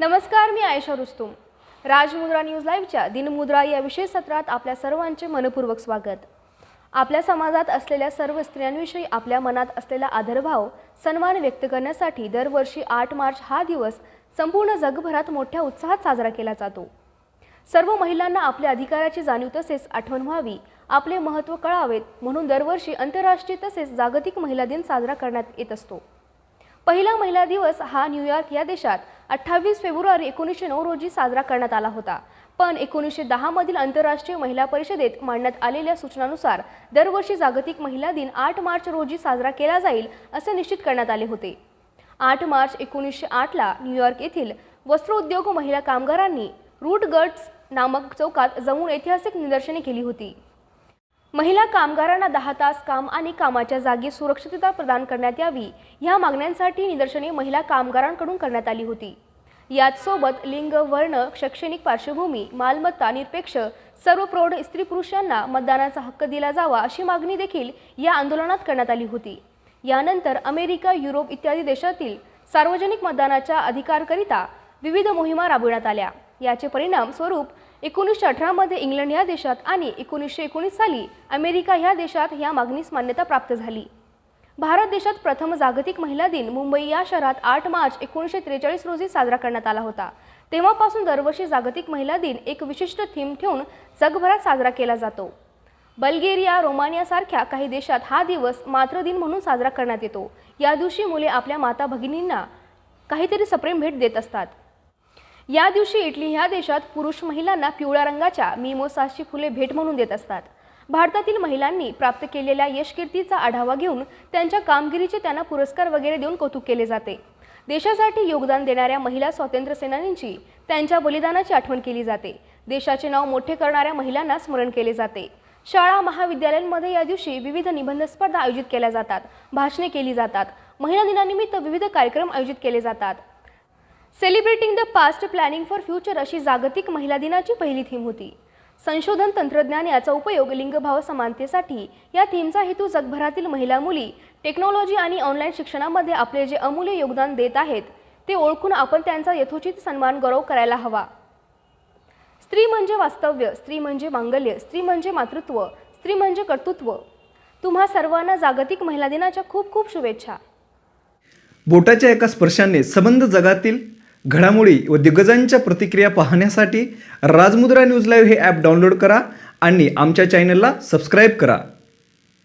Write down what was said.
नमस्कार मी आयशा रुस्तुम. राजमुद्रा न्यूज लाईव्हच्या दिनमुद्रा या विशेष सत्रात आपल्या सर्वांचे मनपूर्वक स्वागत. आपल्या समाजात असलेल्या सर्व स्त्रियांविषयी आपल्या मनात असलेला आदरभाव सन्मान व्यक्त करण्यासाठी दरवर्षी आठ मार्च हा दिवस संपूर्ण जगभरात मोठ्या उत्साहात साजरा केला जातो. सर्व महिलांना आपल्या अधिकाराची जाणीव तसेच आठवण व्हावी आपले महत्त्व कळावेत म्हणून दरवर्षी आंतरराष्ट्रीय तसेच जागतिक महिला दिन साजरा करण्यात येत असतो. पहिला महिला दिवस हा न्यूयॉर्क या देशात अठ्ठावीस फेब्रुवारी एकोणीसशे नऊ रोजी साजरा करण्यात आला होता. पण एकोणीसशे दहामधील आंतरराष्ट्रीय महिला परिषदेत मांडण्यात आलेल्या सूचनानुसार दरवर्षी जागतिक महिला दिन आठ मार्च रोजी साजरा केला जाईल असे निश्चित करण्यात आले होते. आठ मार्च एकोणीसशे आठला न्यूयॉर्क येथील वस्त्रोद्योग महिला कामगारांनी रूट गट्स नामक चौकात जमून ऐतिहासिक निदर्शने केली होती. महिला कामगारांना दहा तास काम आणि कामाच्या जागी सुरक्षितता प्रदान करण्यात यावी ह्या मागण्यांसाठी निदर्शने महिला कामगारांकडून करण्यात आली होती. याचसोबत लिंग वर्ण शैक्षणिक पार्श्वभूमी मालमत्ता निरपेक्ष सर्व प्रौढ स्त्री पुरुषांना मतदानाचा हक्क दिला जावा अशी मागणी देखील या आंदोलनात करण्यात आली होती. यानंतर अमेरिका युरोप इत्यादी देशातील सार्वजनिक मतदानाच्या अधिकारकरिता विविध मोहिमा राबविण्यात आल्या. याचे परिणाम स्वरूप एकोणीसशे अठरामध्ये इंग्लंड या देशात आणि एकोणीसशे एकोणीस साली अमेरिका ह्या देशात या मागणीस मान्यता प्राप्त झाली. भारत देशात प्रथम जागतिक महिला दिन मुंबई या शहरात आठ मार्च एकोणीसशे त्रेचाळीस रोजी साजरा करण्यात आला होता. तेव्हापासून दरवर्षी जागतिक महिला दिन एक विशिष्ट थीम ठेवून जगभरात साजरा केला जातो. बल्गेरिया रोमानियासारख्या काही देशात हा दिवस मातृदिन म्हणून साजरा करण्यात येतो. या दिवशी मुले आपल्या माता भगिनींना काहीतरी सप्रेम भेट देत असतात. या दिवशी इटली ह्या देशात पुरुष महिलांना पिवळ्या रंगाच्या मिमोसाची फुले भेट म्हणून देत असतात. भारतातील महिलांनी प्राप्त केलेल्या यशकीर्तीचा आढावा घेऊन त्यांच्या कामगिरीचे त्यांना पुरस्कार वगैरे देऊन कौतुक केले जाते. देशासाठी योगदान देणाऱ्या महिला स्वातंत्र्य सेनानींची त्यांच्या बलिदानाची आठवण केली जाते. देशाचे नाव मोठे करणाऱ्या महिलांना स्मरण केले जाते. शाळा महाविद्यालयांमध्ये या दिवशी विविध निबंध स्पर्धा आयोजित केल्या जातात भाषणे केली जातात. महिला दिनानिमित्त विविध कार्यक्रम आयोजित केले जातात. Celebrating the past planning for future अशी जागतिक महिला दिनाची पहिली थीम होती. संशोधन तंत्रज्ञान याचा उपयोग लिंगभाव समानतेसाठी या थीमचा हेतू जगभरातील महिला मुली टेक्नॉलॉजी आणि ऑनलाईन शिक्षणामध्ये आपले जे अमूल्य योगदान देत आहेत ते ओळखून आपण त्यांचा यथोचित सन्मान गौरव करायला हवा. स्त्री म्हणजे वास्तव्य स्त्री म्हणजे मांगल्य स्त्री म्हणजे मातृत्व स्त्री म्हणजे कर्तृत्व. तुम्हा सर्वांना जागतिक महिला दिनाच्या खूप खूप शुभेच्छा. बोटाच्या एका स्पर्शाने संबंध जगातील घडामोडी व दिग्गजांच्या प्रतिक्रिया पाहण्यासाठी राजमुद्रा न्यूज लाईव्ह हे ॲप डाउनलोड करा आणि आमच्या चॅनलला सबस्क्राईब करा.